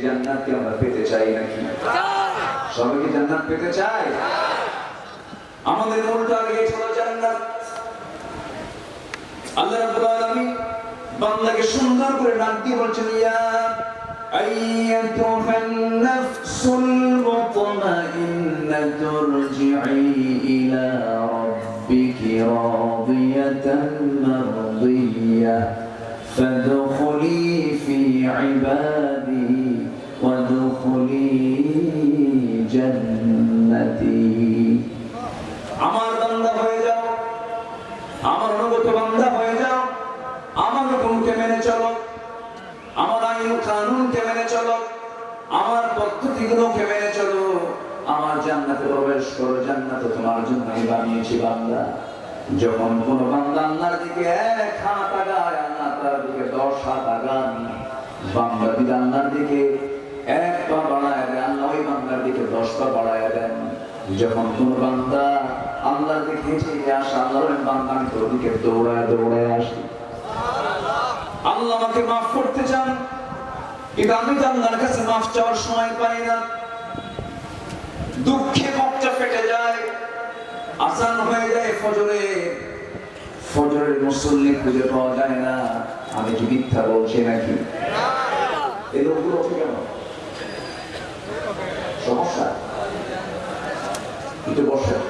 জান্নাতকে আমরা পেতে চাই নাকি সবাই কি জান্নাত পেতে চাই আমাদের মূল টার্গেট হলো জান্নাত আল্লাহ রাব্বুল আলামিন বান্দাকে সুন্দর করে ডাক দিয়ে বলছেন ইয়া أيتها النفس المطمئنة ارجعي إلى ربك راضية مرضية فادخلي في عبادي وادخلي جنتي আমার বান্দা হয়ে যাও আমার অনুগত বান্দা হয়ে যাও আমার হুকুমকে মেনে চলো আমার আইন কানুনকে মেনে চলো আমার পদ্ধতিগুলোকে মেনে চলো আমার জান্নাতে প্রবেশ করো জান্নাতে তোমার জন্য আমি বানিয়েছি বান্দা যখন কোন বান্দা আল্লাহর দিকে এক হাত আগায় আল্লাহ তার দিকে দশ হাত আগান বান্দা যদি আল্লাহর দিকে বাড়ায় দেন। যখন কোন দিকে দৌড়ায় দৌড়ায় আসি। আল্লাহ আমাকে মাফ করতে চান, কিন্তু আমি তো আল্লাহর কাছে মাফ চাওয়ার সময় পাই না। দুঃখে মুখটা ফেটে যায় আসান হয়ে যায় ফজরে। ফজরের মুসল্লি খুঁজে পাওয়া যায় না, আমি কি মিথ্যা বলছি নাকি? এই লোকগুলো কেন সমস্যা একটু বসে কি?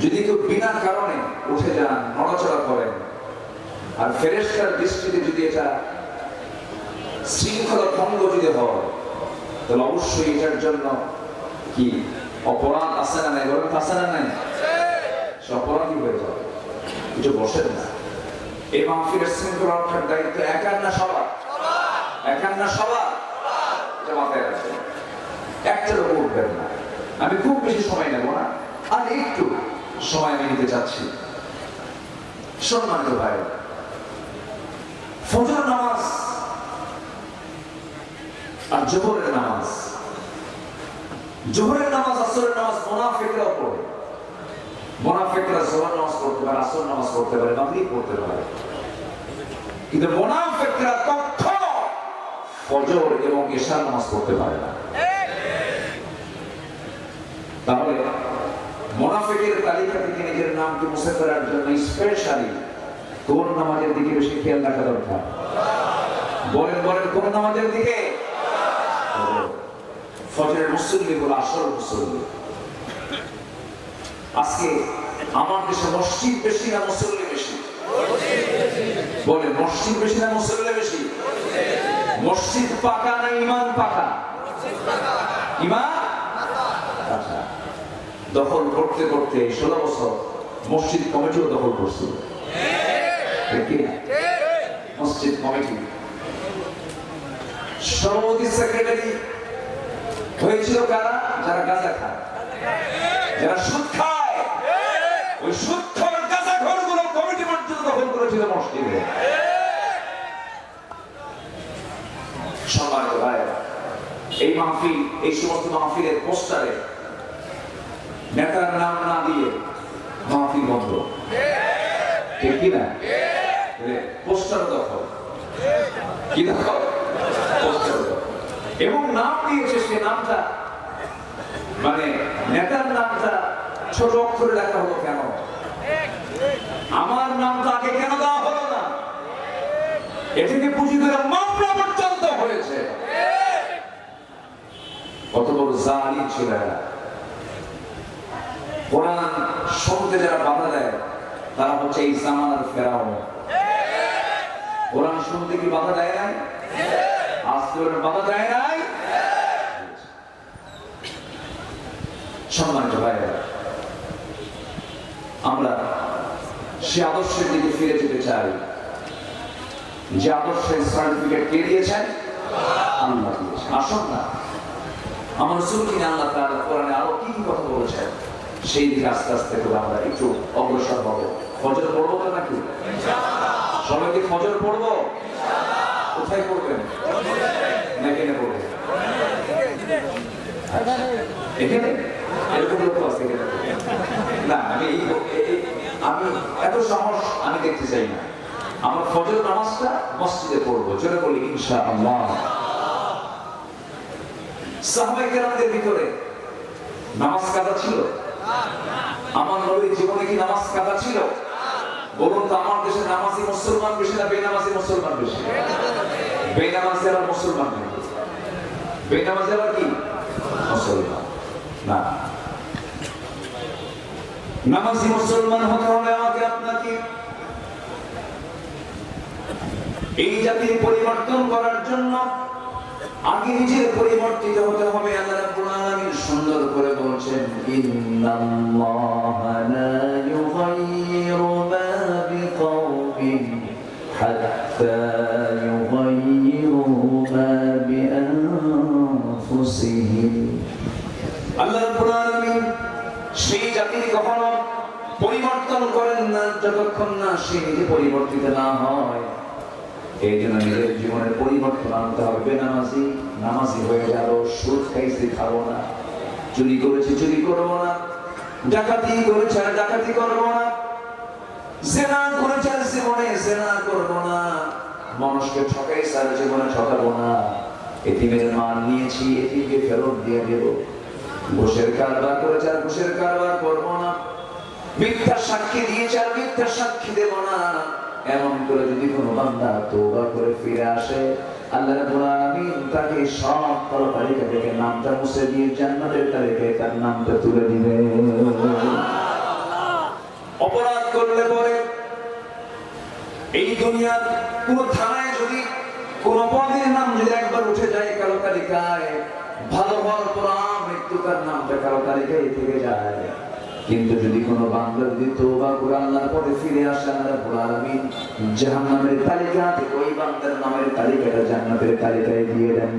যদি কেউ বিনা কারণে উঠে যান নড়াচড়া করেন আর ফেরেস্তার দৃষ্টিতে যদি এটা শৃঙ্খলা ভঙ্গ যদি হয় তাহলে অবশ্যই এটার জন্য কি অপরাধ আছে না নাই? বলেন আছে না নাই? সে অপরাধী হয়ে যাবে। কিছু বসেন না। এই মাহফিলের শৃঙ্খলা রক্ষার দায়িত্ব একার না সবার? একার না সবার। এটা মাথায় রাখবেন। একটা লোক উঠবেন না। আমি খুব বেশি সময় নেব না। আর একটু সময় আমি নিতে চাচ্ছি। সম্মানিত ভাই, ফজর নামাজ আর জোহরের নামাজ। জোহরের নামাজ, আসরের নামাজ মোনাফেকরাও পড়ে মোনাফেকরা জোহর নামাজ পড়তে পারে, আসর নামাজ পড়তে পারে মাগরিব পড়তে পারে। কিন্তু মোনাফেকরা কখনো ফজর এবং এশার নামাজ পড়তে পারে না। তাহলে তালিকা থেকে নিজের নামকে মুছে ফেরার জন্য স্পেশালি কোন নামাজের দিকে বেশি খেয়াল রাখা দরকার? বলেন বলেন, কোন নামাজের দিকে? ফজরের মুসল্লি বলে আসর মুসল্লি। আজকে আমার দেশে মসজিদ বেশি না মুসল্লি বেশি? বলে মসজিদ বেশি না মুসল্লি বেশি? মসজিদ পাকা না ইমান পাকা? ইমান দখল করতে করতে ষোলো বছর মসজিদ কমিটিও দখল করছিল? মসজিদ কমিটি। সভাপতি, সেক্রেটারি হয়েছিল কারা? যারা গাঁজা খায়। যারা সুদ খায়। ওই সুদ খাওয়ার গাঁজা ঘরগুলো কমিটি দখল করেছিল মসজিদে। সম্মানিত ভাই এই মাহফিল, এই সমস্ত মাহফিলের পোস্টারে নেতার নাম না দিয়ে মাহফিল বন্ধ। ঠিক পোস্টার দখল কি দখল পোস্টার এবং নাম দিয়েছে সে নামটা। মানে নেতার নামটা ছোট অক্ষরে লেখা হলো কেন? আমার নামটা আগে কেন দেওয়া হলো না? এটিকে পুঁজি করে মামলা পর্যন্ত হয়েছে। কত বড় জালিম ছিল এরা কোরআন শুনতে যারা বাধা দেয়, তারা হচ্ছে এই জামানার ফেরাও কোরআন শুনতে কি বাধা দেয় নাই? আসতে বাধা দেয় নাই? সম্মানিত ভাইরা আমরা সে আদর্শের দিকে ফিরে যেতে চাই। যে আদর্শের সার্টিফিকেট কে দিয়েছেন? আল্লাহ দিয়েছেন। আসুন না। আমার রসুল কিনে আল্লাহ তাআলা কোরআনে আরও কি কি কথা বলেছেন? সেই দিকে আস্তে আস্তে করে আমরা একটু অগ্রসর হব। ফজর পড়ব তো নাকি? সবাই কি ফজর পড়ব? কোথায় পড়বেন? না পড়বেন। এখানে? এরকম লোক আছে না, আমি আমি এত সাহস আমি দেখতে চাই না। আমার ফজর নামাজটা মসজিদে পড়ব চলে বলি ইনশা আল্লাহ সাহাবাই কেরামদের ভিতরে নামাজ কাদা ছিল? আমার নবীর জীবনে কি নামাজ কাদা ছিল? বলুন তো আমার দেশে নামাজি মুসলমান বেশি না বেনামাজি মুসলমান বেশি? বেনামাজি আবার মুসলমান নেই। বেনামাজি আবার কি? মুসলমান। না। নামাজি মুসলমান হতে হলে আমাকে আপনাকে এই জাতির পরিবর্তন করার জন্য আগে নিজের পরিবর্তিত হতে হবে, আল্লাহ সুন্দর করে বলছেন পরিবর্তন করেন না, যতক্ষণ না পরিবর্তিত না হয়। এই জন্য নিজের জীবনের পরিবর্তন আনতে হবে। বেনামাজি নামাজি হয়ে গেল, সুদ খাইছি, খাব না। চুরি করেছি, চুরি করব না। ডাকাতি করেছে আর ডাকাতি করব না। জেনা করেছে আর জীবনে জেনা করব না। মানুষকে ঠকাইছে আর জীবনে ঠকাবো না। এতিমের মান নিয়েছি, এতিমকে ফেরত দিয়ে দেব। ঘুষের কারবার করেছে আর ঘুষের কারবার করব না। মিথ্যা সাক্ষী দিয়েছে আর মিথ্যা সাক্ষী দেব না। এমন করে যদি কোনো বান্দা তোবা করে ফিরে আসে আল্লাহ রাব্বুল আলামিন তাকে সব তালিকা থেকে নামটা মুছে দিয়ে জান্নাতের তালিকায় তার নামটা তুলে দিবে অপরাধ করলে পরে এই দুনিয়ার কোন থানায় যদি কোন পদের নাম যদি একবার উঠে যায় কালো তালিকায়, ভালো হওয়ার পর মৃত্যু তার নামটা কালো তালিকায় থেকে যায়। কিন্তু যদি কোনো বান্দা যদি তোবা করে আল্লাহর পথে ফিরে আসে, আল্লাহ রাব্বুল আলামিন জাহান্নামের তালিকা থেকে ওই বান্দার নামের তালিকাটা জান্নাতের তালিকায় দিয়ে দেন।